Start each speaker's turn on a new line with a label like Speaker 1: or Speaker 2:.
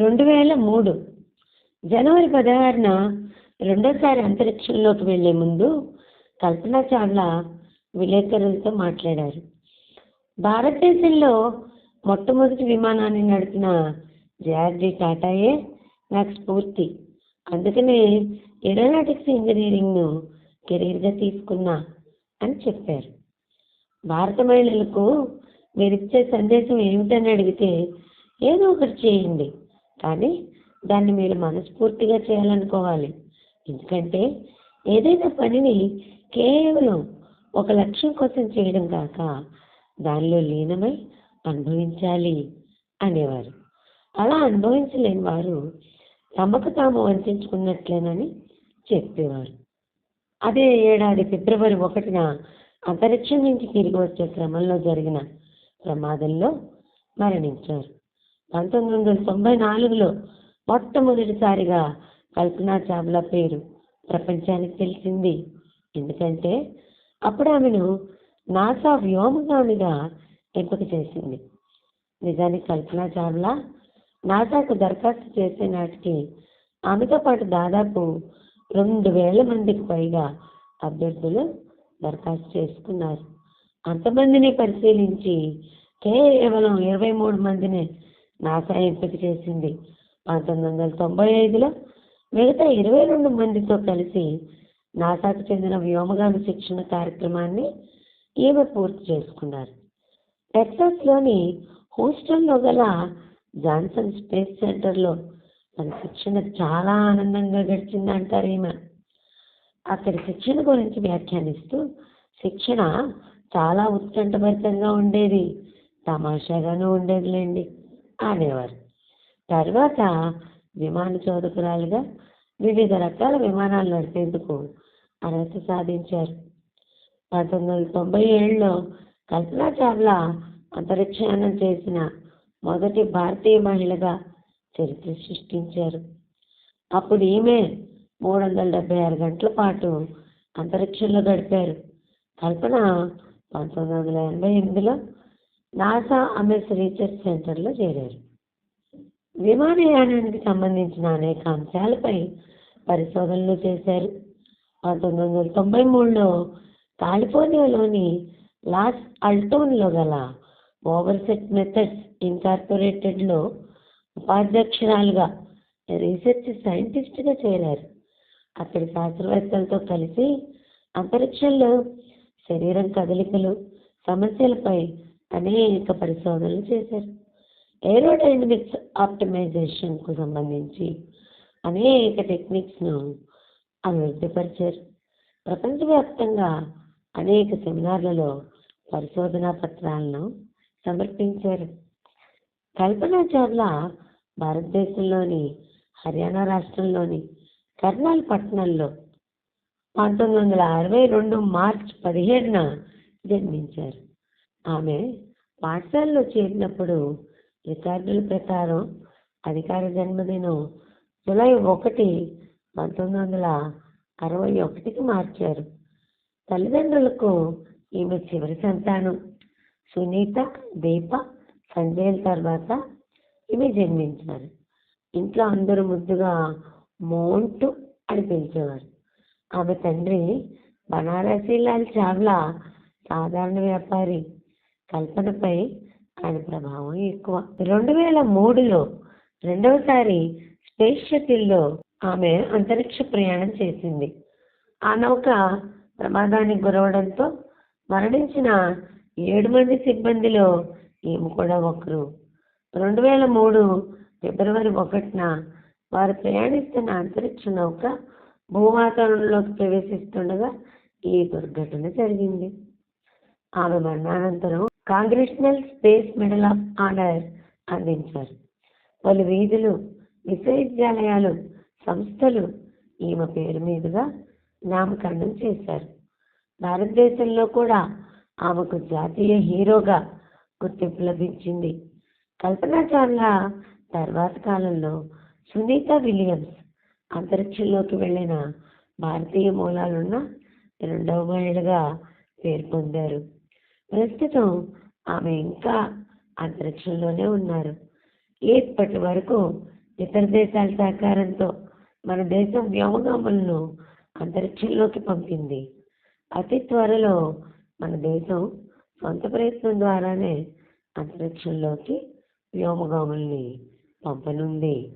Speaker 1: రెండు వేల మూడు. జనవరి పదహారున రెండోసారి అంతరిక్షంలోకి వెళ్ళే ముందు కల్పనా చావ్లా విలేకరులతో మాట్లాడారు. భారతదేశంలో మొట్టమొదటి విమానాన్ని నడిపిన జేఆర్జీ టాటాయే నాకు స్ఫూర్తి. అందుకనే ఏరోనాటిక్స్ ఇంజనీరింగ్ను కెరీర్గా తీసుకున్నా అని చెప్పారు. భారత మహిళలకు మీరిచ్చే సందేశం ఏమిటని అడిగితే ఏదో ఒకటి చేయండి. కానీ దాన్ని మీరు మనస్ఫూర్తిగా చేయాలనుకోవాలి. ఎందుకంటే ఏదైనా పనిని కేవలం ఒక లక్ష్యం కోసం చేయడం కాక దానిలో లీనమై అనుభవించాలి అనేవారు. అలా అనుభవించలేని వారు తమకు తాము వంచుకున్నట్లేనని చెప్పేవారు. అదే ఏడాది ఫిబ్రవరి ఒకటిన అంతరిక్షం నుంచి తిరిగి వచ్చే క్రమంలో జరిగిన ప్రమాదంలో మరణించారు. పంతొమ్మిది వందల తొంభై నాలుగులో మొట్టమొదటిసారిగా కల్పనా చావ్లా పేరు ప్రపంచానికి తెలిసింది. ఎందుకంటే అప్పుడు ఆమెను నాసా వ్యోమగామిగా ఎంపిక చేసింది. నిజానికి కల్పనా చావ్లా నాసాకు దరఖాస్తు చేసే నాటికి ఆమెతో పాటు దాదాపు రెండు వేల మందికి పైగా అభ్యర్థులు దరఖాస్తు చేసుకున్నారు. అంతమందిని పరిశీలించి కేవలం ఇరవై మూడు మందిని నాసా ఎంపిక చేసింది. పంతొమ్మిది వందల తొంభై ఐదులో మిగతా ఇరవై రెండు మందితో కలిసి నాసాకు చెందిన వ్యోమగామి శిక్షణ కార్యక్రమాన్ని ఈమె పూర్తి చేసుకున్నారు. టెక్సాస్లోని హూస్టన్లో గల జాన్సన్ స్పేస్ సెంటర్లో తన శిక్షణ చాలా ఆనందంగా గడిచింది అంటారు ఈమె. అక్కడి శిక్షణ గురించి వ్యాఖ్యానిస్తూ శిక్షణ చాలా ఉత్కంఠభరితంగా ఉండేది తమాషాగానే ఉండేదిలేండి. ఆడేవారు తర్వాత విమాన చోదకురాలుగా వివిధ రకాల విమానాలు నడిపేందుకు అర్హత సాధించారు. పంతొమ్మిది వందల తొంభై ఏడులో కల్పనా చావ్లా అంతరిక్షయానం చేసిన మొదటి భారతీయ మహిళగా చరిత్ర సృష్టించారు. అప్పుడు ఈమె మూడు వందల డెబ్బై ఆరు గంటల పాటు అంతరిక్షంలో గడిపారు. కల్పన పంతొమ్మిది వందల ఎనభై ఎనిమిదిలో నాసా అమెస్ రీసెర్చ్ సెంటర్లో చేరారు. విమానయానానికి సంబంధించిన అనేక అంశాలపై పరిశోధనలు చేశారు. పంతొమ్మిది వందల తొంభై మూడులో కాలిఫోర్నియాలోని లాస్ అల్టోన్లో గల ఓవర్సెట్ మెథడ్స్ ఇన్కార్పొరేటెడ్లో ఉపాధ్యక్షురాలుగా రీసెర్చ్ సైంటిస్ట్గా చేరారు. అక్కడి శాస్త్రవేత్తలతో కలిసి అంతరిక్షంలో శరీరం కదలికలు సమస్యలపై అనేక పరిశోధనలు చేశారు. ఏరోడైనమిక్స్ ఆప్టిమైజేషన్కు సంబంధించి అనేక టెక్నిక్స్ను అభివృద్ధిపరిచారు. ప్రపంచవ్యాప్తంగా అనేక సెమినార్లలో పరిశోధనా పత్రాలను సమర్పించారు. కల్పనా చావ్లా భారతదేశంలోని హర్యానా రాష్ట్రంలోని కర్నాల్ పట్టణంలో పంతొమ్మిది వందల అరవై రెండు మార్చ్ పదిహేడున జన్మించారు. ఆమె పాఠశాలలో చేరినప్పుడు రికార్డుల ప్రకారం అధికార జన్మదినం జూలై ఒకటి పంతొమ్మిది వందల అరవై ఒకటికి మార్చారు. తల్లిదండ్రులకు ఈమె చివరి సంతానం. సునీత దీప సంజయ్ తర్వాత ఈమె జన్మించారు. ఇంట్లో అందరూ ముద్దుగా మోంటు అని పిలిచేవారు. ఆమె తండ్రి బనారసీలాల్ చావ్లా సాధారణ వ్యాపారి. కల్పనపై ఆయన ప్రభావం ఎక్కువ. రెండు వేల మూడులో రెండవసారి స్పేస్ షటిల్లో ఆమె అంతరిక్ష ప్రయాణం చేసింది. ఆ నౌక ప్రమాదానికి గురవడంతో మరణించిన ఏడు మంది సిబ్బందిలో ఈమె కూడా ఒకరు. రెండు వేల మూడు ఫిబ్రవరి ఒకటిన వారు ప్రయాణిస్తున్న అంతరిక్ష నౌక భూవాతావరణంలోకి ప్రవేశిస్తుండగా ఈ దుర్ఘటన జరిగింది. ఆమె మరణానంతరం congressional space medal of honour అందించారు. పలు వీధులు విశ్వవిద్యాలయాలు సంస్థలు ఈమె పేరు మీదుగా నామకరణం చేశారు. భారతదేశంలో కూడా ఆమెకు జాతీయ హీరోగా గుర్తింపు లభించింది. కల్పనా చావ్లా తర్వాత కాలంలో సునీత విలియమ్స్ అంతరిక్షంలోకి వెళ్ళిన భారతీయ మూలాలున్న రెండవ మహిళగా పేరు పొందారు. ప్రస్తుతం ఆమె ఇంకా అంతరిక్షంలోనే ఉన్నారు. ఇప్పటి వరకు ఇతర దేశాల సహకారంతో మన దేశం వ్యోమగాములను అంతరిక్షంలోకి పంపింది. అతి త్వరలో మన దేశం సొంత ప్రయత్నం ద్వారానే అంతరిక్షంలోకి వ్యోమగాముల్ని పంపనుంది.